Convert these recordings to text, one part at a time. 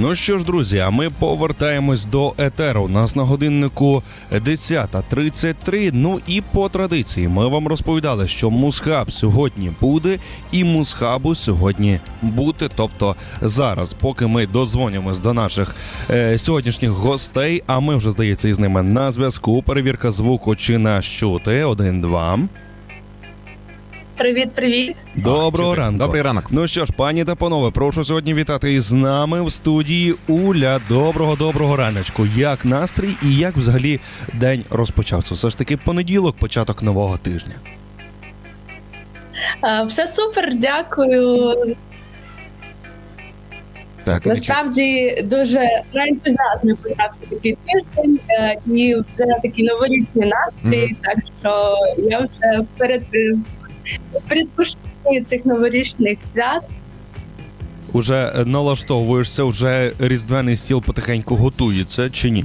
Ну що ж, друзі, а ми повертаємось до етеру. У нас на годиннику 10.33. Ну і по традиції ми вам розповідали, що мусхаб сьогодні буде, і мусхабу сьогодні бути. Тобто зараз, поки ми дозвонимось до наших е, сьогоднішніх гостей, а ми вже здається із ними на зв'язку. Перевірка звуку чи нас чути. Один-два. Привіт, привіт. Доброго ранку. Добрий ранок. Ну що ж, пані та панове, прошу сьогодні вітати із нами в студії Уля. Доброго доброго раночку. Як настрій і як взагалі день розпочався? Все ж таки понеділок, початок нового тижня. Е, Все супер, дякую. Так, Насправді дуже на ентузіазмі почався такий тиждень е, і вже такий новорічний настрій, Мгм. так що я вже перед передпочатку цих новорічних свят. уже налаштовуєшся, вже різдвяний стіл потихеньку готується чи ні?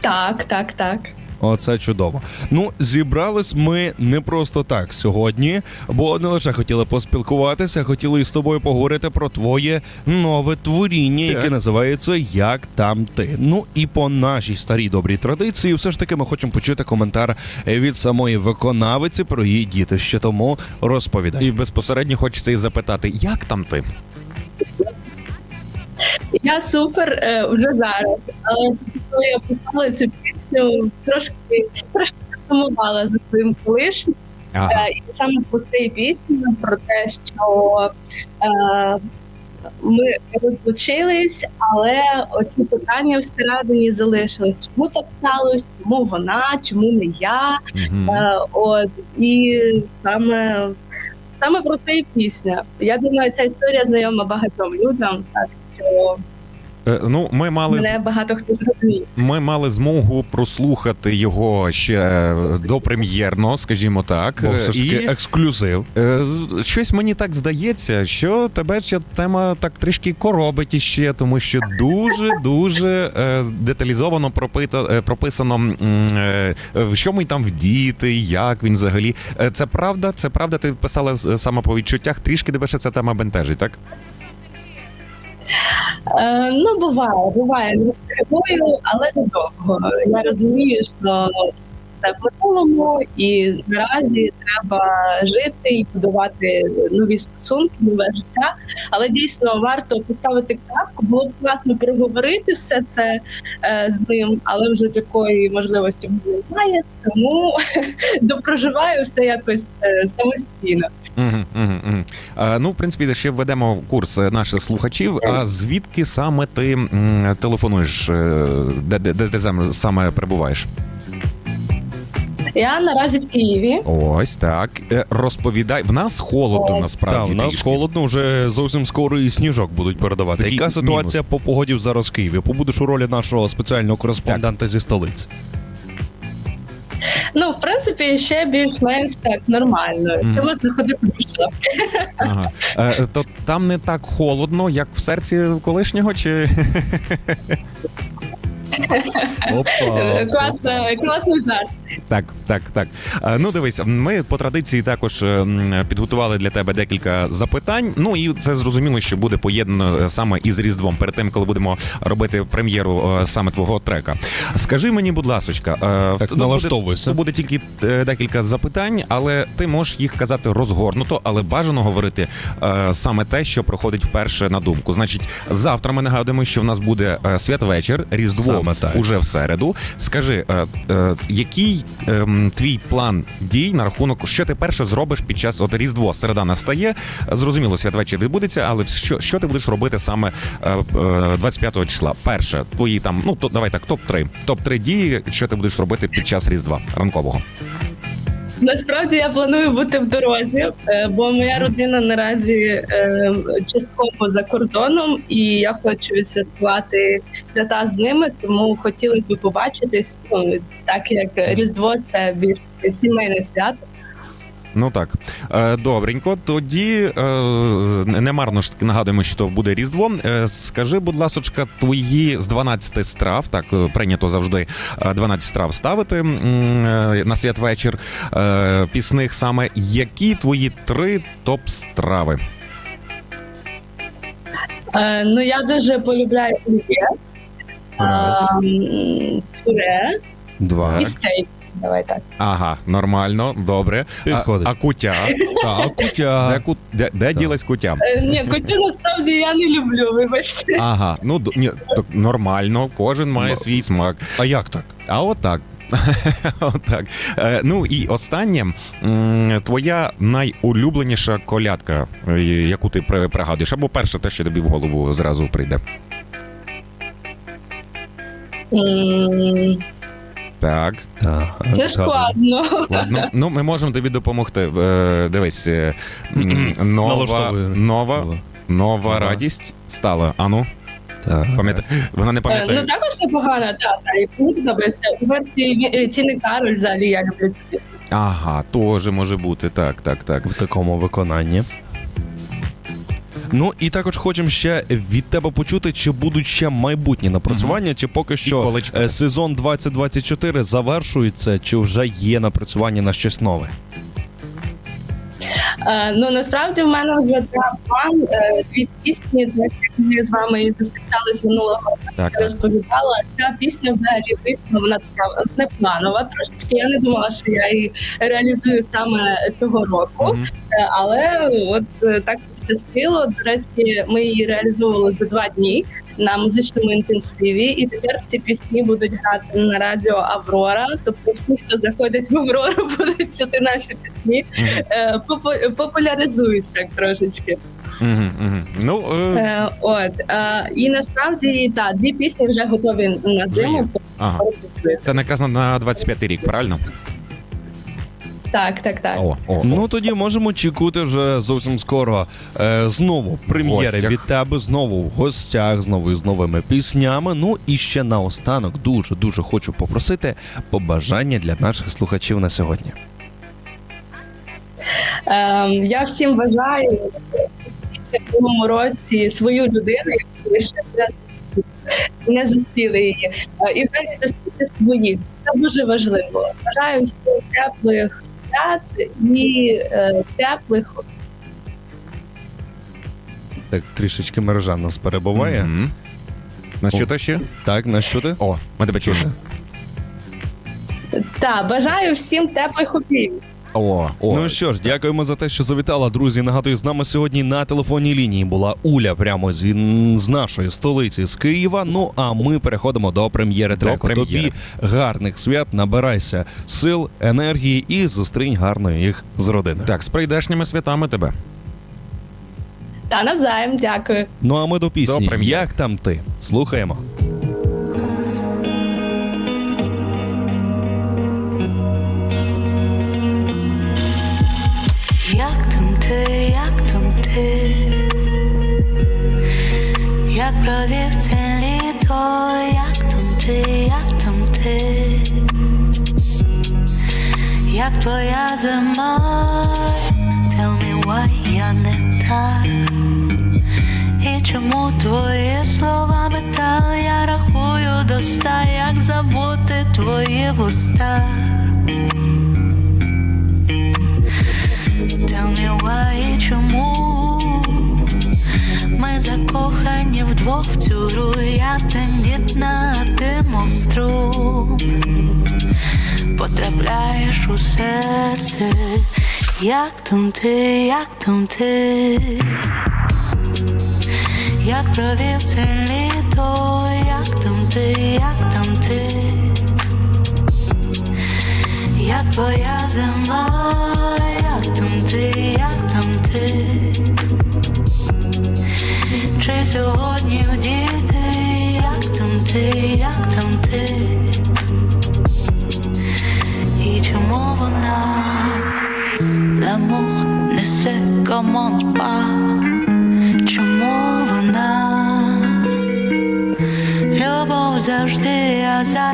Так, так, так. Оце чудово. Ну, зібрались ми не просто так сьогодні, бо не лише хотіли поспілкуватися, хотіли із тобою поговорити про твоє нове творіння, яке називається Як там ти. Ну і по нашій старій добрій традиції, все ж таки, ми хочемо почути коментар від самої виконавиці про її дітище. Тому розповідай. І безпосередньо хочеться і запитати, як там ти? Я супер е, вже зараз. Але коли я почала цю пісню, трошки трошки сумувала за своїм колишнім. Ага. Е, І саме по цій пісні про те, що е, ми розлучились, але оці питання всередині залишились. Чому так сталося? Чому вона, чому не я? Мгм. Е, от і саме, саме про це і пісня. Я думаю, ця історія знайома багатьом людям, так що Ну, ми мали мене багато хто зрозуміє. ми мали змогу прослухати його ще е, допрем'єрно, скажімо так. Бо все ж таки І ексклюзив. е, щось мені так здається, що тебе ця тема так трішки коробить іще, тому що дуже дуже е, деталізовано пропита, е, прописано, е, в що ми там вдіти, як він взагалі. Е, Це правда? Це правда? Ти писала е, саме по відчуттях, трішки тебе ще ця тема бентежить, так? Е, ну, буває, буває не але недовго. Я розумію, що це в минулому, і наразі треба жити і будувати нові стосунки, нове життя. Але дійсно варто поставити крапку. Було б класно проговорити все це е, з ним, але вже такої можливості немає. Тому допроживаю все якось е, самостійно. А, ну, в принципі, ще введемо в курс е, наших слухачів. А звідки саме ти телефонуєш? е, Де, де, де ти саме перебуваєш? Я наразі в Києві. Ось так. Е, Розповідай. В нас холодно насправді. Так, у нас трішки. холодно, вже зовсім скоро і сніжок будуть передавати. Такий Яка ситуація по погоді зараз в Києві? Побудеш у ролі нашого спеціального кореспондента зі столиці. Ну, в принципі, ще більш-менш так нормально. Мгм. Ще можна ходити до шапки. Ага. Е, То там не так холодно, як в серці колишнього, чи Опа. Класно, класний жарт. Так, так, так. Е, Ну, дивись, ми по традиції також е, підготували для тебе декілька запитань. Ну і це зрозуміло, що буде поєднано е, саме із Різдвом, перед тим, коли будемо робити прем'єру саме твого трека. Скажи мені, будь ласочка, Так, налаштовуйся. Буде, буде тільки декілька запитань, але ти можеш їх казати розгорнуто, але бажано говорити саме те, що проходить вперше на думку. Значить, завтра ми нагадуємо, що в нас буде святвечір, Різдво Саме так. уже в середу. Скажи, е, ем, твій план дій на рахунок, що ти перше зробиш під час от Різдво? Середа настає. Зрозуміло, святвечір відбудеться, але що, що ти будеш робити саме е, е, 25 числа? Перше, твої там, ну то давай так, топ 3 топ 3 дії, що ти будеш робити під час Різдва ранкового. Насправді я планую бути в дорозі, е, бо моя родина наразі е, частково за кордоном, і я хочу святкувати свята з ними, тому хотілося б побачитись. Ну так як Різдво це більш сімейне свято. Ну так, Е, добренько. Тоді е, не марно ж таки нагадуємо, що буде Різдво. Е, Скажи, будь ласочка, твої з 12 страв, так прийнято завжди е, 12 страв ставити на святвечір пісних саме. Які твої три топ страви? Е, ну я дуже полюбляю Раз, ем, пюре два. і стейк. Давай так. Ага, нормально, добре. А, Підходить. а кутя? Так, Де, кутя. ку- де, де Так. ділась кутя? Е, ні, котю насправді я не люблю, вибачте. Ага, ну д- ні, так нормально, кожен має свій смак. А як так? А отак. Отак. Е, ну і останнє, м, твоя найулюбленіша колядка, е, яку ти при- пригадуєш, або перше те, що тобі в голову зразу прийде. М, Так, Так. Це складно. ладно. Ну, ми можемо тобі допомогти. Е, Дивись, е, м, нова, Налаштовую. нова, нова Ага. радість стала. Ану, Так. пам'ятає. Вона не Е, пам'ятає. Ну також непогана, так, так. І мені подобається. У версії е, Тіни Кароль взагалі я люблю цю пісню. Ага, теж може бути. Так, так, так. в такому виконанні. Ну і також хочемо ще від тебе почути, чи будуть ще майбутні напрацювання, чи поки що е, сезон 2024 завершується, чи вже є напрацювання на щось нове. Е, ну насправді в мене вже план е, дві пісні, як ми з вами і зустрічались минулого року, Так, я розповідала. Ця пісня взагалі вийшла, вона така непланова. Трошечки я не думала, що я її реалізую саме цього року. Мгм. Е, Але от так пощастило. До речі, ми її реалізовували за два дні на музичному інтенсиві, і тепер ці пісні будуть грати на радіо Аврора. Тобто, всі, хто заходять в Аврору, будуть чути наші пісні, е, популяризують так трошечки. Мгм, мгм. Ну, е, Е, От е, і насправді та дві пісні вже готові на зиму. ага. Це якраз на- на 25 рік, правильно? Так, так, так. О, о, о. Ну тоді можемо очікувати вже зовсім скоро е, знову прем'єри гостях. від тебе, знову в гостях, знову з новими піснями. Ну і ще наостанок дуже дуже хочу попросити побажання для наших слухачів на сьогодні. Ем, я всім бажаю в новому році свою людину, яку ви ще не зустріли- не зустріли її, Е, і взагалі зустріти своїх. Це дуже важливо. Бажаю всім теплих свят і е, теплих Так трішечки мережа нас перебуває. Мгм. На що то ще? Так, на що ти? О, ми тебе чуємо. Так, бажаю всім теплих обіймів. О, о. Ну що ж, дякуємо за те, що завітала. Друзі, нагадую, з нами сьогодні на телефонній лінії була Уля прямо з, з нашої столиці з Києва. Ну а ми переходимо до прем'єри До треку. прем'єри. Тобі гарних свят, набирайся сил, енергії і зустрінь гарно їх з родиною. Так, з прийдешніми святами тебе. Та навзаєм, дякую. Ну а ми до пісні. До прем'єри. Як там ти? Слухаємо. Як провів це літо, як там ти, як там ти, як твоя зима, tell me why я не так, і чому твої слова метал, я рахую до ста, як забути твої вуста. Закохані вдвох в цю гру, я тендітна, а ти мов струм. Потрапляєш у серце, як там ти, як там ти, як провів це літо, як там ти, як там ти? Як твоя зима, як там ти, як там ти, як там ти, як там ти, і чому вона l'amour не се команд па? чому вона любов завжди а чому